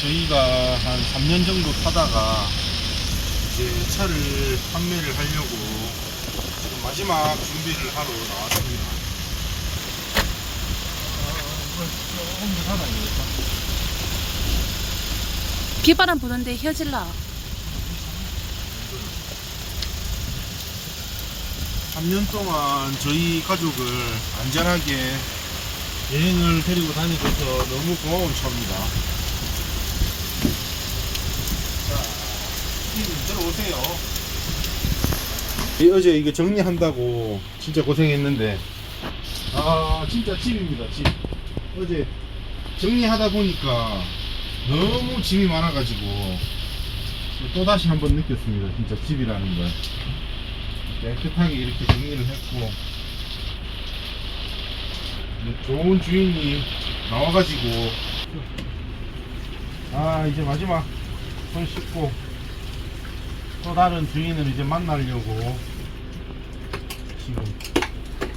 저희가 한 3년 정도 타다가 이제 차를 판매를 하려고 지금 마지막 준비를 하러 나왔습니다. 조금 더 닫아야 되겠다. 비바람 부는데 혀질라. 3년 동안 저희 가족을 안전하게 여행을 데리고 다니고서 너무 고마운 차입니다. 들어오세요. 이 어제 이거 정리한다고 진짜 고생했는데. 아 진짜 집입니다 집. 어제 정리하다 보니까 너무 짐이 많아가지고 또다시 한번 느꼈습니다 진짜 집이라는 걸. 깨끗하게 이렇게 정리를 했고. 좋은 주인이 나와가지고. 아 이제 마지막 손 씻고 또 다른 주인을 이제 만나려고 지금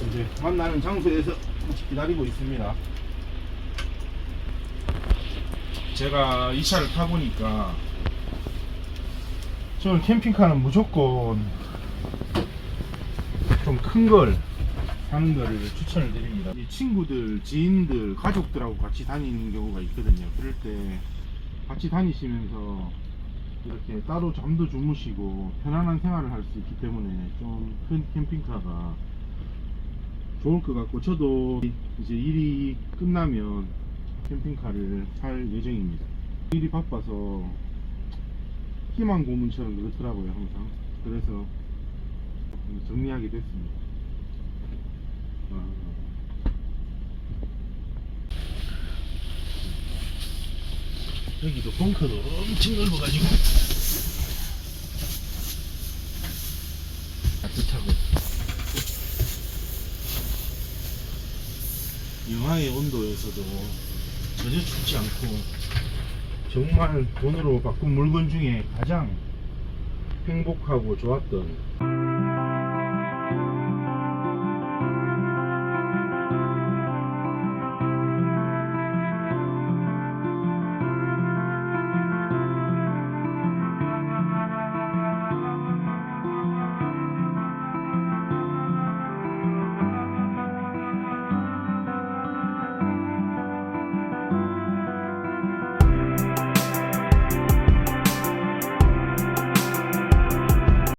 이제 만나는 장소에서 기다리고 있습니다 제가 이 차를 타보니까 저는 캠핑카는 무조건 좀 큰 걸 사는 거를 추천을 드립니다. 이 친구들, 지인들, 가족들하고 같이 다니는 경우가 있거든요. 그럴 때 같이 다니시면서 이렇게 따로 잠도 주무시고 편안한 생활을 할 수 있기 때문에 좀 큰 캠핑카가 좋을 것 같고 저도 이제 일이 끝나면 캠핑카를 살 예정입니다. 일이 바빠서 희망 고문처럼 그렇더라고요 항상. 그래서 정리하게 됐습니다. 아. 여기도 벙커도 엄청 넓어가지고. 따뜻하고. 영하의 온도에서도 전혀 춥지 않고 정말 돈으로 바꾼 물건 중에 가장 행복하고 좋았던